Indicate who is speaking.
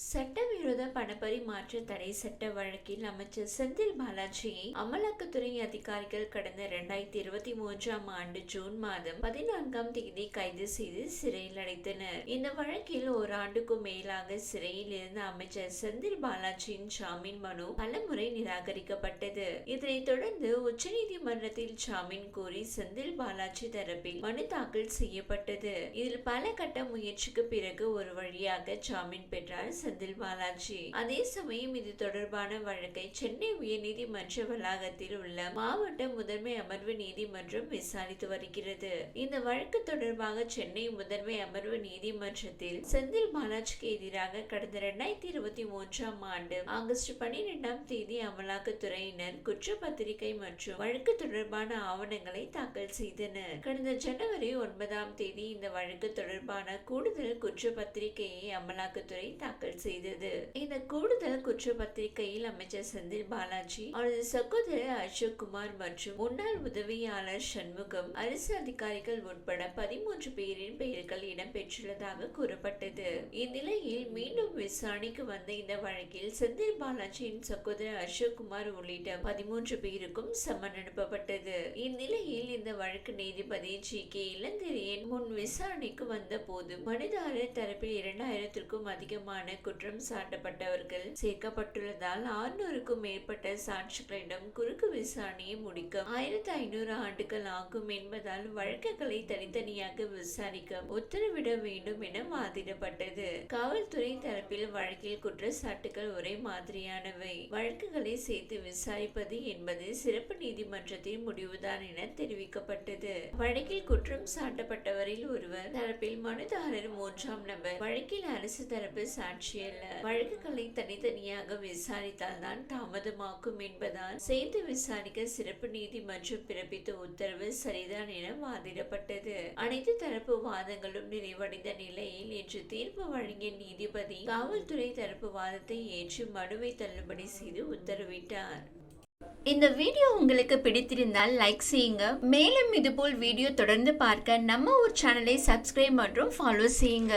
Speaker 1: சட்டவிரோத பணப்பரிமாற்ற தடை சட்ட வழக்கில் அமைச்சர் செந்தில் பாலாஜியை அமலாக்கத்துறை அதிகாரிகள் கடந்த இரண்டாயிரத்தி இருபத்தி மூன்றாம் ஆண்டு ஜூன் மாதம் பதினான்காம் தேதி கைது செய்து சிறையில் அடைத்தனர். இந்த வழக்கில் ஒரு ஆண்டுக்கும் மேலாக சிறையில் இருந்த அமைச்சர் செந்தில் பாலாஜியின் ஜாமீன் மனு பலமுறை நிராகரிக்கப்பட்டது. இதனைத் தொடர்ந்து உச்சநீதிமன்றத்தில் ஜாமீன் கோரி செந்தில் பாலாஜி தரப்பில் மனு தாக்கல் செய்யப்பட்டது. இதில் பல கட்ட முயற்சிக்கு பிறகு ஒரு வழியாக ஜாமீன் பெற்றார் செந்தில் பாலாஜி. அதே சமயம் இது தொடர்பான வழக்கை சென்னை உயர்நீதிமன்ற வளாகத்தில் உள்ள மாவட்ட முதன்மை அமர்வு நீதிமன்றம் விசாரித்து வருகிறது. இந்த வழக்கு தொடர்பாக சென்னை முதன்மை அமர்வு நீதிமன்றத்தில் செந்தில் பாலாஜிக்கு எதிராக கடந்த இரண்டாயிரத்தி இருபத்தி மூன்றாம் ஆண்டு ஆகஸ்ட் பனிரெண்டாம் தேதி அமலாக்கத்துறையினர் குற்றப்பத்திரிகை மற்றும் வழக்கு தொடர்பான ஆவணங்களை தாக்கல் செய்தனர். கடந்த ஜனவரி ஒன்பதாம் தேதி இந்த வழக்கு தொடர்பான கூடுதல் குற்றப்பத்திரிகையை அமலாக்கத்துறை தாக்கல் செய்தது. இந்த கூடுதல் குற்றப்பத்திரிகையில் அமைச்சர் செந்தில் பாலாஜி அவரது சகோதரர் அசோக் குமார் மற்றும் முன்னாள் உதவியாளர் சண்முகம் அரசு அதிகாரிகள் உட்பட பதிமூன்று பேரின் பெயர்கள் இடம்பெற்றுள்ளதாக கூறப்பட்டது. இந்நிலையில் மீண்டும் விசாரணைக்கு வந்த இந்த வழக்கில் செந்தில் பாலாஜியின் சகோதரர் அசோக் குமார் உள்ளிட்ட பதிமூன்று பேருக்கும் சம்மன் அனுப்பப்பட்டது. இந்நிலையில் இந்த வழக்கு நீதிபதி ஜி. கே. இளந்திரியன் முன் விசாரணைக்கு வந்த போது மனுதாரர் தரப்பில் இரண்டாயிரத்திற்கும் அதிகமான குற்றம் சாட்டப்பட்டவர்கள். சேர்க்கப்பட்டுள்ளதால் ஆறுநூறுக்கும் மேற்பட்ட சாட்சிகளிடம் குறுக்கு விசாரணையை முடிக்க ஆயிரத்தி ஐநூறு ஆண்டுகள் ஆகும் என்பதால் வழக்குகளை தனித்தனியாக விசாரிக்க உத்தரவிட வேண்டும் என வாதிடப்பட்டது. காவல்துறை தரப்பில் வழக்கில் குற்றச்சாட்டுகள் ஒரே மாதிரியானவை. வழக்குகளை சேர்த்து விசாரிப்பது என்பது சிறப்பு நீதிமன்றத்தின் முடிவுதான் என தெரிவிக்கப்பட்டது. வழக்கில் குற்றம் சாட்டப்பட்டவரில் ஒருவர் தரப்பில் மனுதாரர் மூன்றாம் நபர். வழக்கில் அரசு தரப்பு சாட்சி அல்ல வழக்குகளை தனித்தனியாக விசாரித்தால் தான் தாமதமாக்கும் என்பதால் சேர்த்து விசாரிக்க சிறப்பு நீதிமன்றம் பிறப்பித்த உத்தரவு சரிதான் என வாதிடப்பட்டது. அனைத்து தரப்பு வாதங்களும் நிறைவடைந்த நிலையில் இன்று தீர்ப்பு வழங்கிய நீதிபதி காவல்துறை தரப்பு வாதத்தை ஏற்று மனுவை தள்ளுபடி செய்து உத்தரவிட்டார். இந்த வீடியோ உங்களுக்கு பிடித்திருந்தால் லைக் செய்யுங்க. மேலும் இதுபோல் வீடியோ தொடர்ந்து பார்க்க நம்ம ஒரு சேனலை சப்ஸ்கிரைப் மற்றும் ஃபாலோ செய்யுங்க.